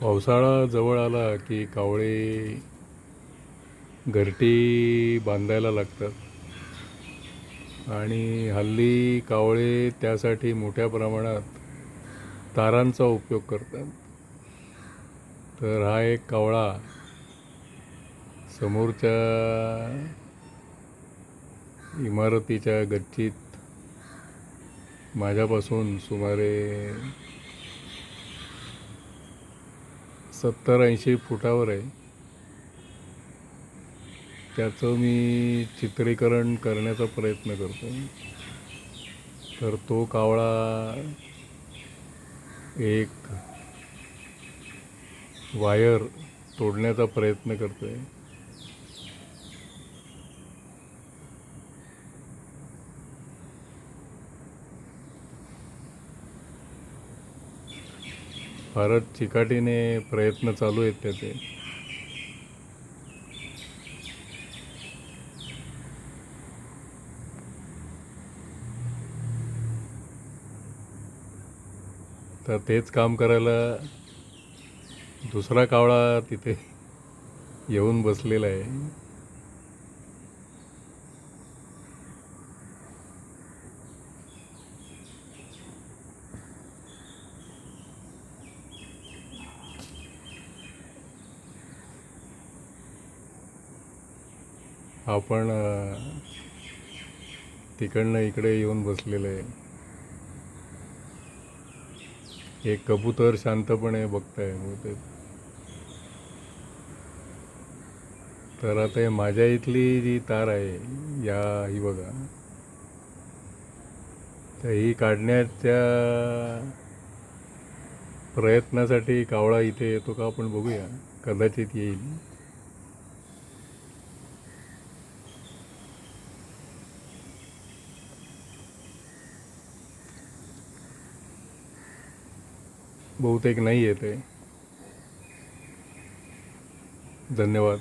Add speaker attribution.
Speaker 1: पावसाळा जवळ आला की कावळे घरटी बांधायला लागतात. आणि हल्ली कावळे त्यासाठी मोठ्या प्रमाणात तारांचा उपयोग करतात. तर हा एक कावळा समोरच्या इमारतीच्या गच्चीत माझ्यापासून सुमारे सत्तर ऐंशी फुटावर आहे. त्याचं मी चित्रीकरण करण्याचा प्रयत्न करतो. तर तो कावळा एक वायर तोडण्याचा प्रयत्न करतो आहे फारच चिकाटीने प्रयत्न चालू आहेत त्याचे. तर तेच काम करायला दुसरा कावळा तिथे येऊन बसलेला आहे. आपण तिकडनं इकडे येऊन बसलेलं आहे. एक कबूतर शांतपणे बघताय बहुतेक हो तर आता हे माझ्या इथली जी तार आहे या ही बघा. तर ही काढण्याच्या प्रयत्नासाठी कावळा इथे येतो का आपण बघूया. कदाचित येईल. बहुतेक नाही येते. धन्यवाद.